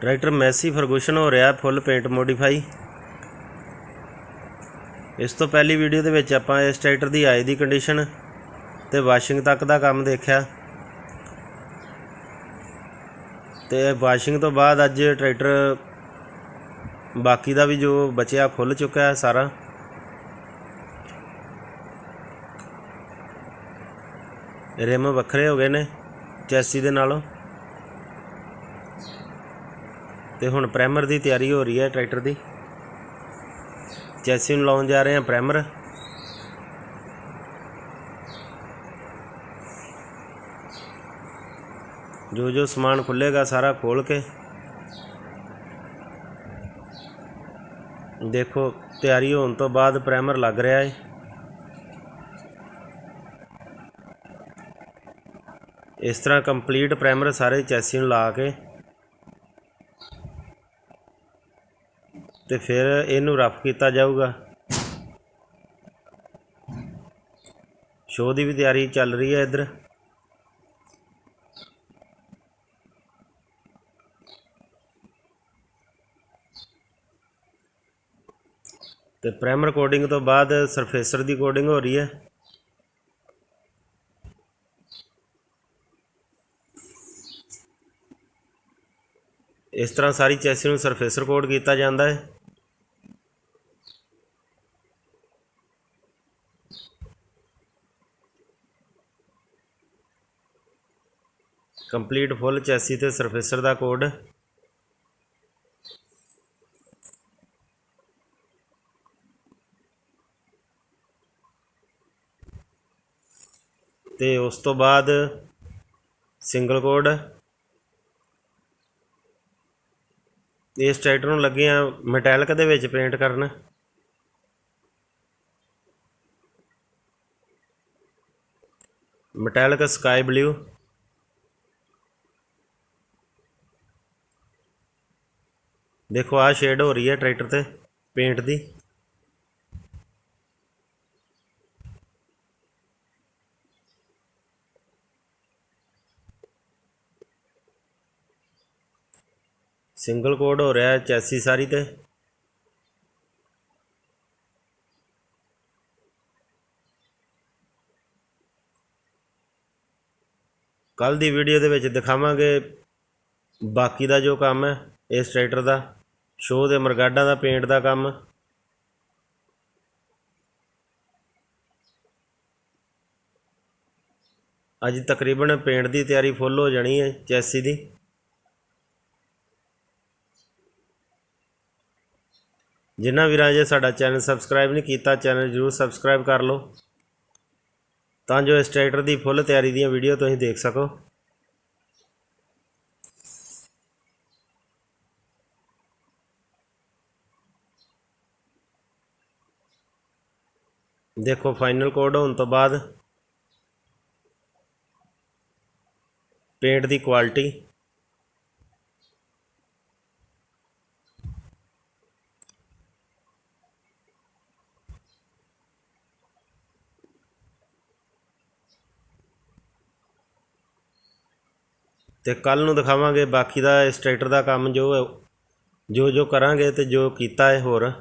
Tractor Messi Ferguson ਹੋ ਰਿਹਾ, ਫੁੱਲ paint modify ਇਸ ਤੋਂ ਪਹਿਲੀ ਵੀਡੀਓ ਦੇ ਵਿੱਚ ਆਪਾਂ ਇਸ ਟਰੈਕਟਰ ਦੀ ਆਏ ਦੀ ਕੰਡੀਸ਼ਨ ਤੇ ਵਾਸ਼ਿੰਗ ਤੱਕ ਦਾ ਕੰਮ ਦੇਖਿਆ। ਤੇ ਵਾਸ਼ਿੰਗ ਤੋਂ ਬਾਅਦ ਅੱਜ ਟਰੈਕਟਰ ਬਾਕੀ ਦਾ ਵੀ ਜੋ ਬਚਿਆ ਖੁੱਲ ਚੁੱਕਾ ਹੈ ਸਾਰਾ। ਰਿਮ ਵੱਖਰੇ ਹੋ ਗਏ ਨੇ, ਚੈਸੀ ਦੇ ਨਾਲੋਂ। ਤੇ ਹੁਣ ਪ੍ਰਾਈਮਰ ਦੀ ਤਿਆਰੀ ਹੋ ਰਹੀ ਹੈ ਟਰੈਕਟਰ ਦੀ। ਚੈਸੀ ਨੂੰ ਲਾਉਣ ਜਾ ਰਹੇ ਹਾਂ ਪ੍ਰਾਈਮਰ ਜੋ ਜੋ ਸਮਾਨ ਖੁੱਲੇਗਾ ਸਾਰਾ ਖੋਲ ਕੇ। ਦੇਖੋ, ਤਿਆਰੀ ਹੋਣ ਤੋਂ ਬਾਅਦ ਪ੍ਰਾਈਮਰ ਲੱਗ ਰਿਹਾ ਹੈ ਇਸ ਤਰ੍ਹਾਂ ਕੰਪਲੀਟ ਪ੍ਰਾਈਮਰ ਸਾਰੇ ਚੈਸੀ ਨੂੰ ਲਾ ਕੇ ਤੇ ਫਿਰ ਇਹਨੂੰ ਰਫ ਕੀਤਾ ਜਾਊਗਾ। ਸ਼ੋਅ ਦੀ ਵੀ ਤਿਆਰੀ ਚੱਲ ਰਹੀ ਹੈ ਇੱਧਰ। ਤੇ ਪ੍ਰਾਈਮਰ ਕੋਡਿੰਗ ਤੋਂ ਬਾਅਦ ਸਰਫੇਸਰ ਦੀ ਕੋਡਿੰਗ ਹੋ ਰਹੀ ਹੈ। ਇਸ ਤਰ੍ਹਾਂ ਸਾਰੀ ਚੈਸੀ ਨੂੰ ਸਰਫੇਸਰ ਕੋਡ ਕੀਤਾ ਜਾਂਦਾ ਹੈ। ਕੰਪਲੀਟ ਫੁੱਲ ਚੈਸੀ ਤੇ ਸਰਫੇਸਰ ਦਾ ਕੋਡ ਤੇ ਉਸ ਤੋਂ ਬਾਅਦ ਸਿੰਗਲ ਕੋਡ ਇਸ ਟਰੈਕਟਰ ਨੂੰ ਲੱਗੇ ਆ ਮੈਟੈਲਿਕ ਦੇ ਵਿੱਚ ਪੇਂਟ ਕਰਨ। ਮੈਟੈਲਿਕ ਸਕਾਈ ਬਲੂ ਦੇਖੋ ਆ ਸ਼ੇਡ ਹੋ ਰਹੀ ਹੈ ਟਰੈਕਟਰ ਤੇ ਪੇਂਟ ਦੀ। ਸਿੰਗਲ ਕੋਡ ਹੋ ਰਿਹਾ ਹੈ ਚੈਸੀ ਸਾਰੀ ਤੇ। ਕੱਲ ਦੀ ਵੀਡੀਓ ਦੇ ਵਿੱਚ ਦਿਖਾਵਾਂਗੇ ਬਾਕੀ ਦਾ ਜੋ ਕੰਮ ਹੈ, ਇਸ ਟਰੈਕਟਰ ਦਾ ਸ਼ੋਅ ਦੇ ਮਰਗਾਡਾਂ ਦਾ ਪੇਂਟ ਦਾ ਕੰਮ। ਅੱਜ ਤਕਰੀਬਨ ਪੇਂਟ ਦੀ ਤਿਆਰੀ ਫੁੱਲ ਹੋ ਜਾਣੀ ਹੈ ਚੈਸੀ ਦੀ। ਜਿਨ੍ਹਾਂ ਵੀਰਾਂ ਜੇ ਸਾਡਾ ਚੈਨਲ ਸਬਸਕ੍ਰਾਈਬ ਨਹੀਂ ਕੀਤਾ, ਚੈਨਲ ਜਰੂਰ ਸਬਸਕ੍ਰਾਈਬ ਕਰ ਲਓ। ਤਾਂ ਜੋ ਇਸ ਟਰੈਕਟਰ ਦੀ ਫੁੱਲ ਤਿਆਰੀ ਦੀਆਂ ਵੀਡੀਓ ਤੁਸੀਂ ਦੇਖ ਸਕੋ। ਦੇਖੋ ਫਾਈਨਲ ਕੋਡ ਹੋਣ ਤੋਂ ਬਾਅਦ ਪੇਂਟ ਦੀ ਕੁਆਲਿਟੀ ਅਤੇ ਕੱਲ੍ਹ ਨੂੰ ਦਿਖਾਵਾਂਗੇ ਬਾਕੀ ਦਾ ਇਸ ਟਰੈਕਟਰ ਦਾ ਕੰਮ ਜੋ ਜੋ ਜੋ ਕਰਾਂਗੇ ਅਤੇ ਜੋ ਕੀਤਾ ਹੈ ਹੋਰ।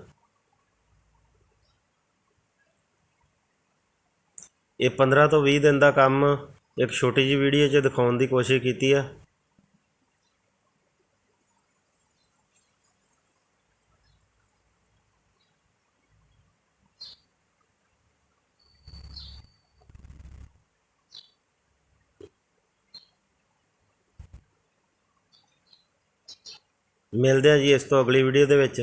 ਇਹ 15 ਤੋਂ 20 ਦਿਨ ਦਾ ਕੰਮ ਇੱਕ ਛੋਟੀ ਜਿਹੀ ਵੀਡੀਓ 'ਚ ਦਿਖਾਉਣ ਦੀ ਕੋਸ਼ਿਸ਼ ਕੀਤੀ ਆ। ਮਿਲਦੇ ਹਾਂ ਜੀ ਇਸ ਤੋਂ ਅਗਲੀ ਵੀਡੀਓ ਦੇ ਵਿੱਚ।